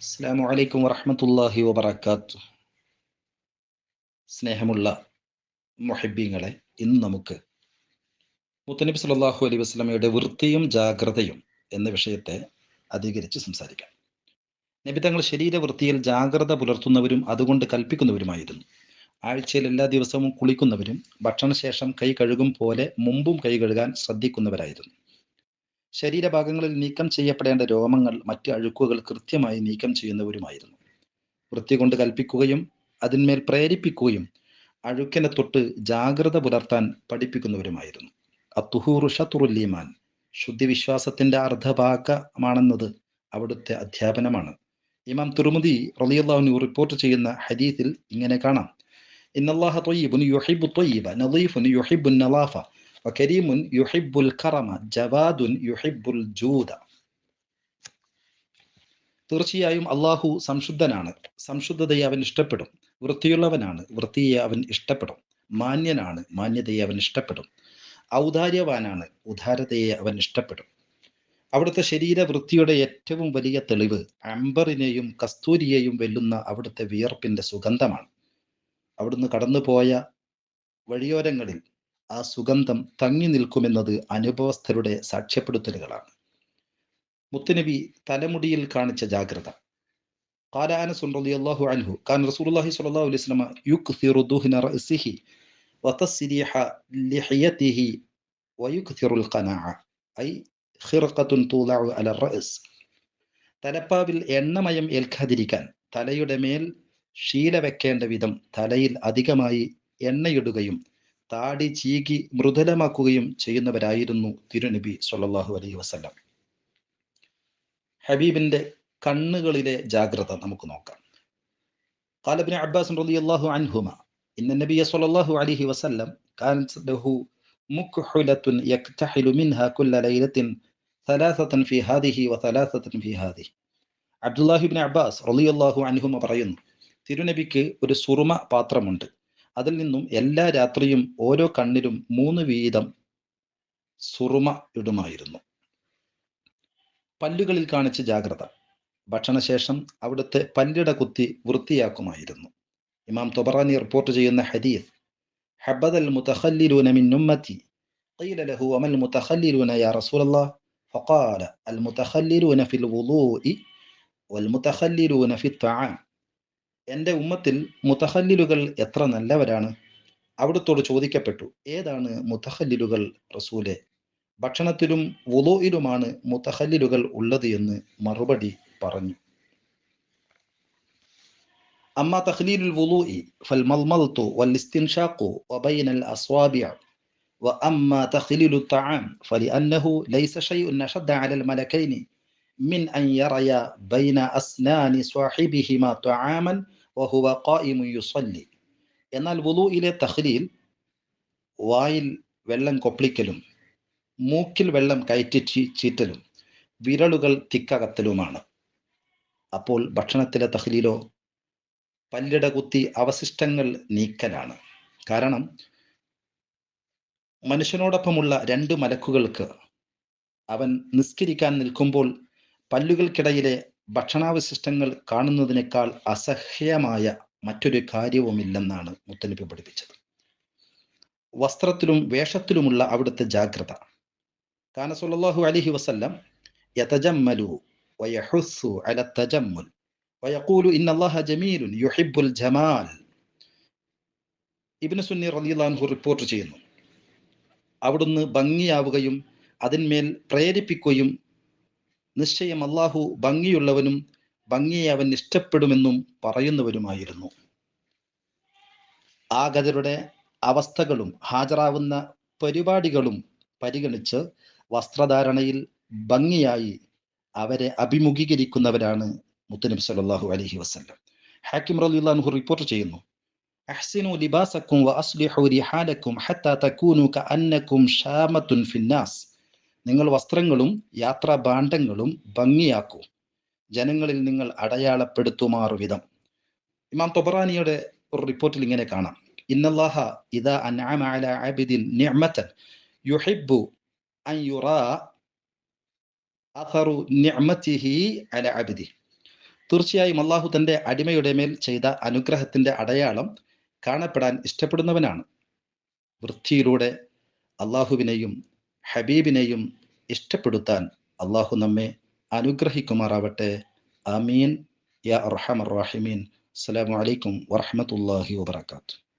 അസ്സാം വലൈക്കും വറഹമത്തല്ലാഹി വബർക്കാത്തു സ്നേഹമുള്ള മൊഹബീങ്ങളെ ഇന്ന് നമുക്ക് മുത്തനബി സല്ലാഹു അലൈഹി വസ്ലമയുടെ വൃത്തിയും ജാഗ്രതയും എന്ന വിഷയത്തെ അധികരിച്ച് സംസാരിക്കാം. നബി തങ്ങൾ ശരീരവൃത്തിയിൽ ജാഗ്രത പുലർത്തുന്നവരും അതുകൊണ്ട് കൽപ്പിക്കുന്നവരുമായിരുന്നു. ആഴ്ചയിൽ എല്ലാ ദിവസവും കുളിക്കുന്നവരും ഭക്ഷണശേഷം കൈ കഴുകും പോലെ മുമ്പും കൈ കഴുകാൻ ശ്രദ്ധിക്കുന്നവരായിരുന്നു. ശരീരഭാഗങ്ങളിൽ നീക്കം ചെയ്യപ്പെടേണ്ട രോമങ്ങൾ മറ്റ് അഴുക്കുകൾ കൃത്യമായി നീക്കം ചെയ്യുന്നവരുമായിരുന്നു. വൃത്തി കൊണ്ട് കൽപ്പിക്കുകയും അതിന്മേൽ പ്രേരിപ്പിക്കുകയും അഴുക്കിനെ തൊട്ട് ജാഗ്രത പുലർത്താൻ പഠിപ്പിക്കുന്നവരുമായിരുന്നു. അത്തുഹൂറു ശുദ്ധി വിശ്വാസത്തിന്റെ അർദ്ധഭാഗമാണെന്നത് അവിടുത്തെ അധ്യാപനമാണ്. ഇമാം തുറുമുദി റളിയല്ലാഹു റിപ്പോർട്ട് ചെയ്യുന്ന ഹദീസിൽ ഇങ്ങനെ കാണാം. ഇന്നല്ലാഹ തൊയ്യബുൻ യുഹിബ്ബു തൊയ്യബ നദീഫുൻ യുഹൈബുൻ നലാഫ വകരീമുൻ യുഹിബ്ബുൽ കറമ ജവാദുൻ യുഹിബ്ബുൽ ജൂദ. തീർച്ചയായും അള്ളാഹു സംശുദ്ധനാണ്. സംശുദ്ധതയെ അവൻ ഇഷ്ടപ്പെടും. വൃത്തിയുള്ളവനാണ്. വൃത്തിയെ അവൻ ഇഷ്ടപ്പെടും. മാന്യനാണ്. മാന്യതയെ അവൻ ഇഷ്ടപ്പെടും. ഔദാര്യവാനാണ്. ഉദാരതയെ അവൻ ഇഷ്ടപ്പെടും. അവിടുത്തെ ശരീരവൃത്തിയുടെ ഏറ്റവും വലിയ തെളിവ് അംബറിനെയും കസ്തൂരിയെയും വെല്ലുന്ന അവിടുത്തെ വിയർപ്പിന്റെ സുഗന്ധമാണ്. അവിടുന്ന് കടന്നുപോയ വഴിയോരങ്ങളിൽ ആ സുഗന്ധം തങ്ങി നിൽക്കുമെന്നത് അനുഭവസ്ഥരുടെ സാക്ഷ്യപ്പെടുത്തലുകളാണ് മുത്തുനബി തലമുടിയിൽ കാണിച്ച ജാഗ്രത قال انس رضي الله عنه كان رسول الله صلى الله عليه وسلم يكثر دهن راسه وتسريح لحيته ويكثر القناعه اي خرقه توضع على الراس തലപ്പാവിൽ എണ്ണമയം ഏൽക്കാതിരിക്കാൻ തലയുടെ മേൽ ശീല വെക്കേണ്ട വിധം തലയിൽ അധികമായി എണ്ണയിടുകയും താടി ചീകി മൃദുലമാക്കുകയും ചെയ്യുന്നവരായിരുന്നു തിരുനബി സൊല്ലാഹു അലൈഹി വസല്ലം. ഹബീബിന്റെ കണ്ണുകളിലെ ജാഗ്രത നമുക്ക് നോക്കാം. കാലബിന് അബ്ബാസ് റളിയല്ലാഹു അൻഹുമ ഇന്ന നബിയ സൊല്ലാഹു അലഹി വസ്ലം കാൻസലഹു മുഖ്ഹുലത്തുൻ യക്തഹിലു മിൻഹാ കുല്ല ലൈലത്തിൻ സലാസത്തൻ ഫി ഹാദിഹി വ സലാസത്തൻ അബ്ദുല്ലാഹിബിൻ അബ്ബാസ് റലിയല്ലാഹു അൻഹുമ പറയുന്നു തിരുനബിക്ക് ഒരു സുറുമ പാത്രമുണ്ട്. അതിൽ നിന്നും എല്ലാ രാത്രിയും ഓരോ കണ്ണിലും മൂന്ന് വീതം സുറുമ ഇടുമായിരുന്നു പല്ലുകളിൽ കാണിച്ച് ജാഗ്രത ഭക്ഷണശേഷം അവിടുത്തെ പല്ലിട കുത്തി വൃത്തിയാക്കുമായിരുന്നു ഇമാം തൊബറാനി റിപ്പോർട്ട് ചെയ്യുന്ന ഹദീസ് ഹബദൽ മുതഖല്ലിലൂന മിൻ ഉമ്മത്തി قيل له وما المتخللون يا رسول الله فقال المتخللون في الوضوء والمتخللون في الطعام എൻ്റെ ഉമ്മത്തിൽ മുതഹല്ലിലുകൾ എത്ര നല്ലവരാണ് അവിടുത്തോട് ചോദിക്കപ്പെട്ടു ഏതാണ് മുതഹല്ലിലുകൾ റസൂലെ ഭക്ഷണത്തിലും വുലോയിലുമാണ് മുതഹല്ലിലുകൾ ഉള്ളത് എന്ന് മറുപടി പറഞ്ഞു അമ്മ തഖ്ലീലുൽ വുളൂഇ ഫൽമൽമൽതു വൽഇസ്തിൻഷാഖു വബൈനൽ അസ്വാബിഅ وأما تخليل الطعام فلأنه ليس شيء أشد على الملكين من أن يريا بين أسنان صاحبهما طعاما وهو قائم يصلي എന്നാൽ വുളുയിലെ തഖ്ലീൽ വായിൽ വെള്ളം കൊപ്പിളിക്കലും മൂക്കിൽ വെള്ളം കയറ്റി ചീറ്റലും വിരലുകൾ തിക്കകത്തലുമാണ് അപ്പോൾ ഭക്ഷണത്തിലെ തഹ്ലീലോ പല്ലിട കുത്തി അവശിഷ്ടങ്ങൾ നീക്കലാണ് കാരണം മനുഷ്യനോടൊപ്പമുള്ള രണ്ട് മലക്കുകൾക്ക് അവൻ നിസ്കരിക്കാൻ നിൽക്കുമ്പോൾ പല്ലുകൾക്കിടയിലെ ഭക്ഷണാവശിഷ്ടങ്ങൾ കാണുന്നതിനേക്കാൾ അസഹ്യമായ മറ്റൊരു കാര്യവുമില്ലെന്നാണ് മുത്തലിപ്പ് പഠിപ്പിച്ചത്. വസ്ത്രത്തിലും വേഷത്തിലുമുള്ള അവിടുത്തെ ജാഗ്രത. കാന സല്ലല്ലാഹു അലൈഹി വസല്ലം യതജമ്മലു വയഹുസ്സു അല തജമ്മുൽ വയക്കൂലു ഇന്നല്ലാഹ ജമീലുൻ യുഹിബ്ബുൽ ജമാൽ. ഇബ്നു സുന്നി റളിയല്ലാഹു അൻഹു റിപ്പോർട്ട് ചെയ്യുന്നു. അവിടുന്ന് ഭംഗിയാവുകയും അതിന്മേൽ പ്രേരിപ്പിക്കുകയും നിശ്ചയം അള്ളാഹു ഭംഗിയുള്ളവനും ഭംഗിയെ അവൻ ഇഷ്ടപ്പെടുമെന്നും പറയുന്നവരുമായിരുന്നു ആ ആഗതരുടെ അവസ്ഥകളും ഹാജരാവുന്ന പരിപാടികളും പരിഗണിച്ച് വസ്ത്രധാരണയിൽ ഭംഗിയായി അവരെ അഭിമുഖീകരിക്കുന്നവരാണ് മുത്തനബി സല്ലല്ലാഹു അലഹി വസല്ലം. ഹാക്കിം റലിഹു റിപ്പോർട്ട് ചെയ്യുന്നു അഹ്സിനു ലിബാസക്കും വഅസ്ലിഹു റിഹാലക്കും ഹത്താ ക അന്നക്കും ഷാമത്തുൻ ഫിന്നാസ് നിങ്ങൾ വസ്ത്രങ്ങളും യാത്രാ ഭാണ്ഡങ്ങളും ഭംഗിയാക്കൂ. ജനങ്ങളിൽ നിങ്ങൾ അടയാളപ്പെടുത്തുമാറു വിധം. ഇമാം തൊബറാനിയുടെ ഒരു റിപ്പോർട്ടിൽ ഇങ്ങനെ കാണാം. ഇന്നല്ലാഹ ഇദാ അൻഅമ യുഹിബ്ബു അൻ യുറാ അല തീർച്ചയായും അള്ളാഹു തന്റെ അടിമയുടെ മേൽ ചെയ്ത അനുഗ്രഹത്തിന്റെ അടയാളം കാണപ്പെടാൻ ഇഷ്ടപ്പെടുന്നവനാണ്. വൃത്തിയിലൂടെ അള്ളാഹുവിനെയും ഹബീബിനെയും ഇഷ്ടപ്പെടുത്താൻ അള്ളാഹു നമ്മെ അനുഗ്രഹിക്കുമാറാവട്ടെ. ആമീൻ. യാ അർഹമർ റാഹിമീൻ. അസ്സലാമു അലൈക്കും വറഹ്മത്തുള്ളാഹി വബറകാതുഹു.